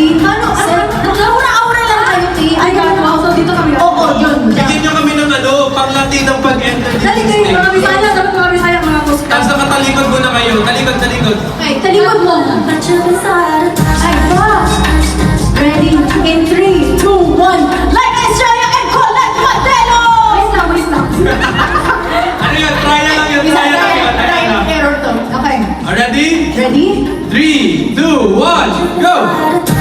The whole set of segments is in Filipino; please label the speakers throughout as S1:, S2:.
S1: Ti. Ano? Aura-aura lang tayo, Ti.
S2: Ay, wow. So, dito kami.
S1: Oo, yun.
S3: Bigyan niyo kami ng ano, pang-Latin ng pag-enter
S2: Dali kayo, mga. Bisaya, dapat mga Bisaya, mga Kuskas.
S3: Tapos nakatalikod muna kayo. Talikod, talikod.
S1: Okay, talikod mo. Ay, wow. Ready? In 3, 2, 1. Like Estrella and Colette Modelo!
S2: Wait lang, wait lang.
S3: Ano yun? Try na lang yun. Try na lang yun.
S1: try,
S3: na.
S1: error to. Okay.
S3: Ready?
S1: Ready?
S3: 3, 2, 1, go!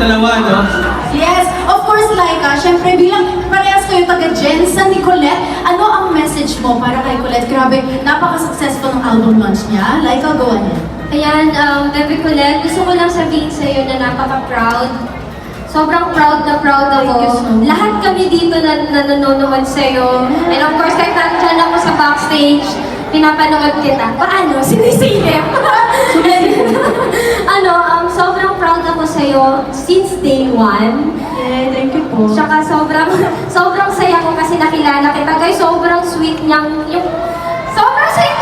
S3: Dalawa, no?
S1: Yes, of course, Laika. Siyempre, bilang parehas kayo taga-Gen sa ni Colette, ano ang message mo para kay Colette? Grabe, napaka-successful ng album launch niya. Laika, go ahead.
S4: Ayan, um, Bebe Colette, gusto ko lang sabihin sa iyo na napaka-proud. Sobrang proud na proud ako. Lahat kami dito na, na nanonood sa iyo. And of course, kahit nandyan ako sa backstage, pinapanood kita. Paano? Sinisilip. ano, um, sobrang proud ako sa iyo since day one.
S2: Yeah, thank you po.
S4: Tsaka sobrang, sobrang saya ko kasi nakilala kita. Guys, sobrang sweet niyang, yung, sobrang sweet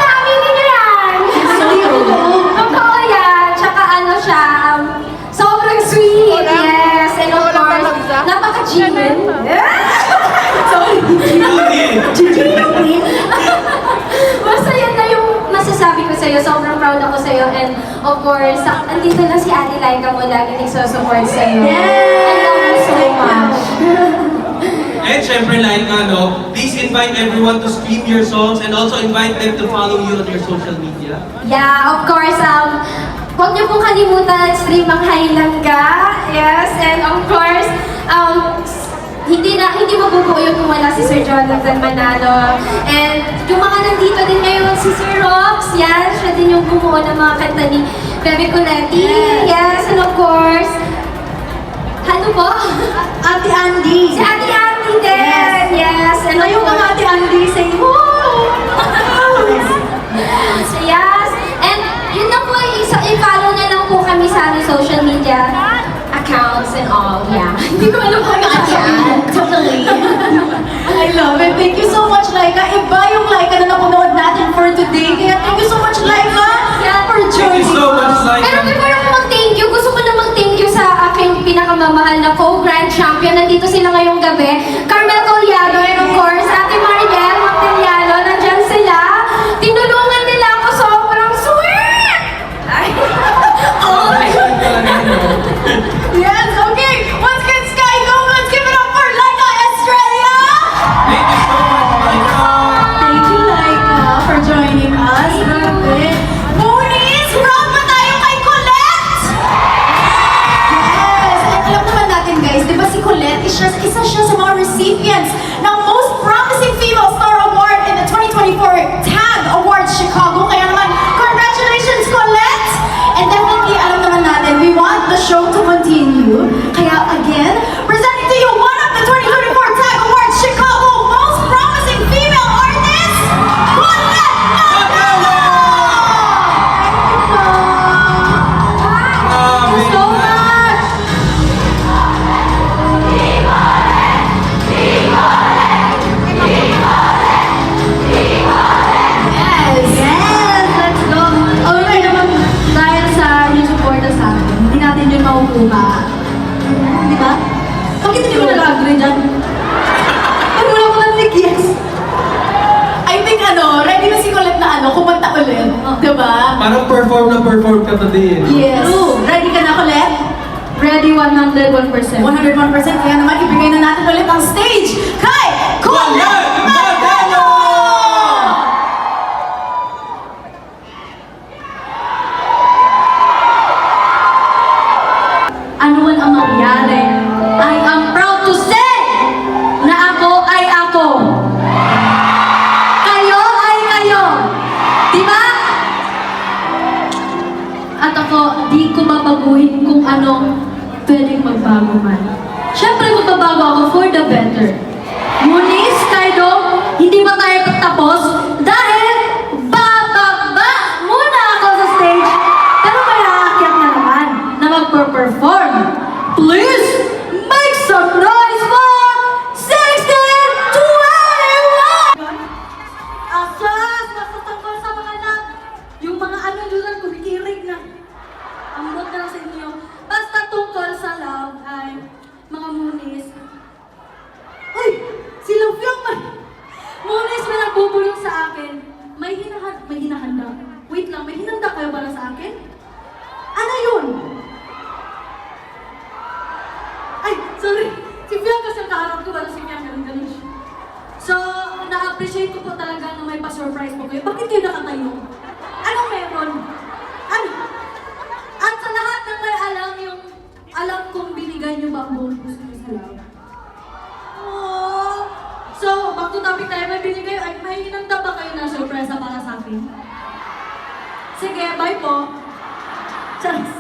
S4: sa'yo. Sobrang proud ako sa'yo. And of course, andito na si Ate Laika mo lagi nagsusupport sa'yo. I love you so much.
S3: And syempre, like, ano, please invite everyone to stream your songs and also invite them to follow you on your social media.
S4: Yeah, of course, um, huwag niyo pong kalimutan stream ang Hailangga. Yes, and of course, um, hindi na hindi mabubuo yun kung wala si Sir Jonathan Manalo. And yung mga nandito din ngayon, si Sir Rox, yan, siya din yung bumuo ng mga kanta ni Bebe Coletti. Yes, and of course, ano po?
S1: Ate Andy.
S4: si Ate Ate din. Yes, and of
S1: Ayaw ka
S4: course,
S1: Ate Andy, say, woo!
S4: Yes! And yun na po, isa- i-follow na lang po kami sa aming social media accounts and all. Yeah. Hindi ko alam kung ano
S1: Yan, totally. I love it. Thank you so much, Laika. Iba yung
S3: eh.
S1: Yes. Ready ka na, Colette?
S2: Ready 101%.
S1: 101%. Kaya naman, ibigay na natin ulit ang stage kay Colette
S2: babaguhin kung anong pwedeng magbago man. Siyempre, magbabago ako for the better. Ngunit, Kaido, hindi ba tayo tapos? May hinanda ba kayo na surpresa para sa akin? Sige, bye po. Charis.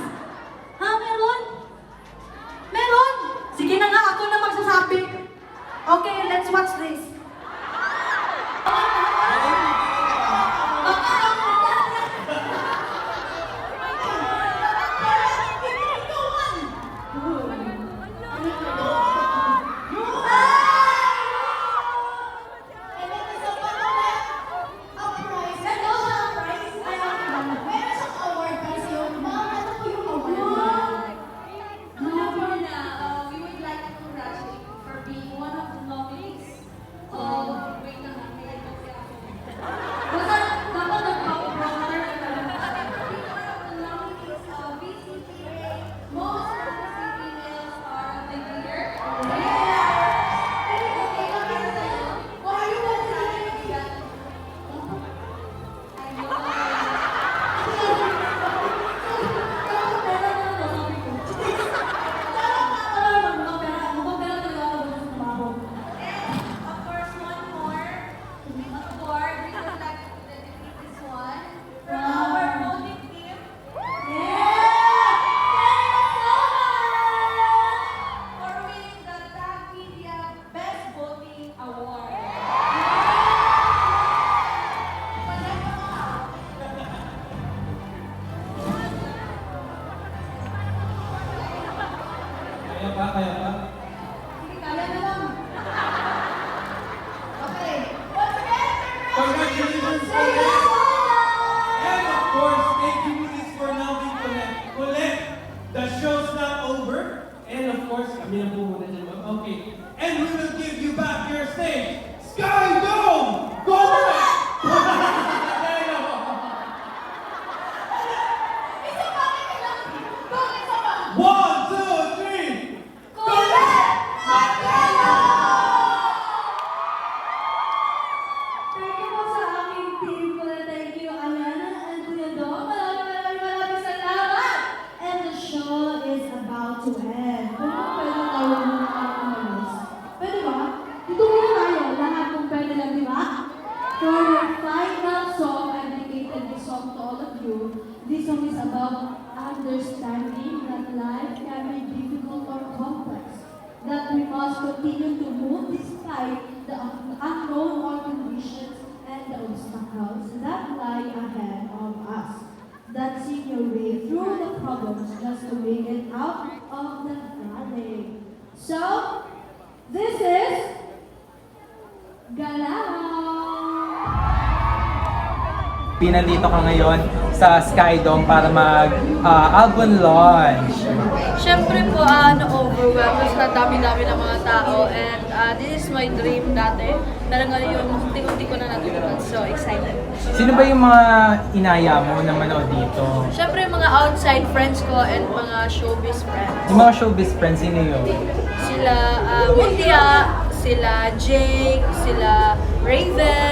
S1: And
S4: of course,
S3: dyan. ma'am. Okay. And we will give you back your stage.
S2: The unknown or conditions and the obstacles that lie ahead of us. That see your way through the problems just to make it out of the valley. So, this is Galaw!
S5: Pinandito ka ngayon sa Skydome para mag ah, album launch.
S6: Siyempre po, ano, overwhelmed. Basta dami-dami ng mga tao. And ah, this is my dream dati. Pero ngayon yung unti-unti ko na natulungan. So, excited.
S5: Sino ba yung mga inaya mo na manood dito?
S6: Siyempre, yung mga outside friends ko and mga showbiz friends.
S5: Yung mga showbiz friends, sino yun?
S6: Sila uh, Mundia, sila Jake, sila Raven,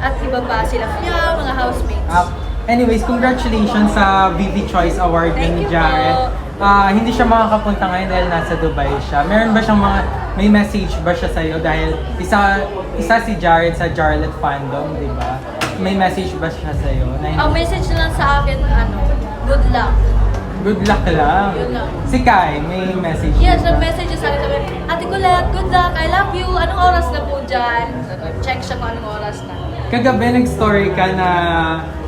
S6: at iba pa. Sila Fia, mga housemates.
S5: Ah, anyways, congratulations sa VV Choice Award
S6: Thank
S5: ni
S6: you
S5: Jared.
S6: po.
S5: Ah, hindi siya makakapunta ngayon dahil nasa Dubai siya. Meron ba siyang mga may message ba siya sa'yo dahil isa isa si Jared sa Jarlet fandom, di ba? May message ba siya sa'yo? Na
S6: Ang message lang sa akin, ano, good luck.
S5: good luck lang.
S6: Yun lang.
S5: Si Kai, may message
S6: Yes, ang message sa akin sabi, Ate Colette, good luck, I love you. Anong oras na po dyan? Check siya kung anong oras na.
S5: Kagabi nag-story ka na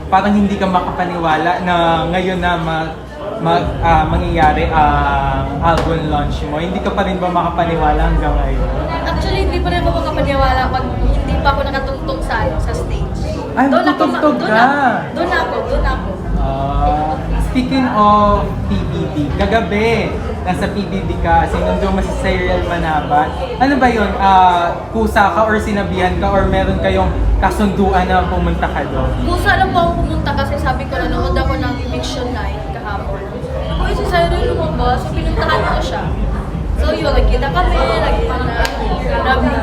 S5: parang hindi ka makapaniwala na ngayon na mag, mag, ah, mangyayari ang album launch mo. Hindi ka pa rin ba makapaniwala hanggang ngayon?
S6: Actually, hindi pa rin ako makapaniwala pag hindi pa ako nakatungtong sa, ano, sa stage.
S5: Ay,
S6: doon
S5: ka?
S6: Doon ako, doon ako.
S5: Ah, speaking of PBB, kagabi, nasa PBB ka, sinundo mo si Cyril Manabat. Ano ba yun? Ah, kusa ka or sinabihan ka or meron kayong kasunduan na pumunta ka doon?
S6: Kusa lang po ako pumunta kasi sabi ko nanood ako ng eviction night kahapon. Ako, eh, si Cyril lumabas, so pinuntahan ko siya. So yun, nagkita kami, nagkita na.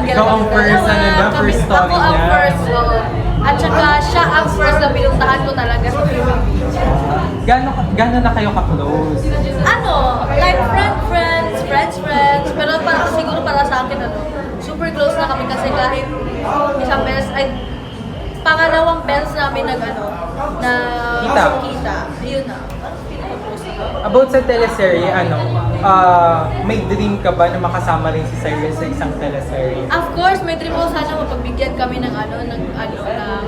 S5: Ikaw ang first, ano ba, first story
S6: Ako ang
S5: niya.
S6: first, oo. At saka siya ang first na pinuntahan ko talaga sa PBB.
S5: Gano'n gano'n na kayo ka-close?
S6: Ano, like friend, friends, friends, friends. Pero para, siguro para sa akin, ano, super close na kami kasi kahit isang beses, ay, pangalawang beses namin nag, ano, na
S5: Kita.
S6: kita. Yun na.
S5: About sa teleserye, ano, ah, may dream ka ba na makasama rin si Cyril sa isang teleserye?
S6: Of course, may dream ko sana mapagbigyan kami ng ano, ng ano, ng,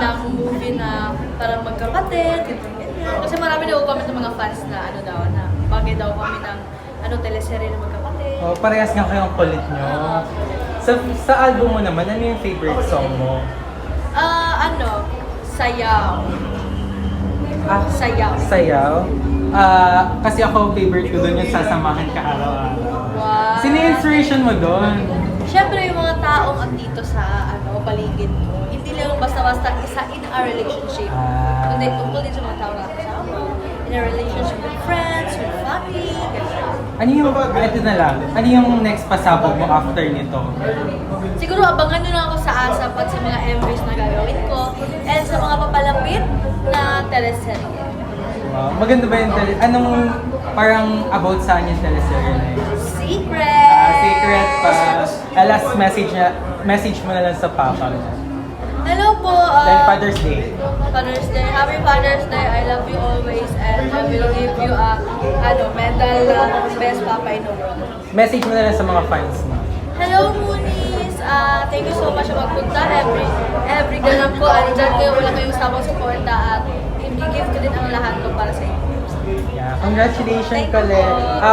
S6: ng movie na parang magkapatid, ganyan. Kasi marami daw comment ng mga fans na ano daw, na bagay daw kami ng ano, teleserye na magkapatid.
S5: Oh, parehas nga kayong kulit nyo. Sa, sa album mo naman, ano yung favorite song mo?
S6: Ah, ano, sayaw.
S5: Ah,
S6: Sayaw.
S5: Sayaw? Ah, kasi ako favorite ko doon yung sasamahan ka araw-araw.
S6: Wow.
S5: Sino yung inspiration mo doon?
S6: Siyempre, yung mga taong andito sa ano, paligid ko, hindi lang basta-basta isa in a relationship.
S5: Ah.
S6: Kundi tungkol din sa mga tao na kasama, in a relationship with friends, with family, ganyan.
S5: Ano yung, ito na lang, ano yung next pasabog mo after nito?
S6: Siguro abangan nyo lang ako sa ASAP at sa mga MVs na gagawin ko and sa mga papalapit na teleserye.
S5: Wow, maganda ba yung tele... Anong parang about saan yung teleserye na yun?
S6: Secret!
S5: Ah, secret pa. Ah, last message na, message mo na lang sa papa mo.
S6: Hello po! uh,
S5: Dahil Father's Day.
S6: Father's Day. Happy Father's Day. I love you always and I will give you a ano, medal na best papa in the world.
S5: Message mo na lang sa mga fans mo.
S6: Hello, Moonies! Ah, thank you so much sa magpunta. Every, every ganap ko, andyan kayo, wala kayong sabang suporta at i-give ko din ang lahat ko para sa inyo.
S5: Yeah, congratulations, Colette. Ah,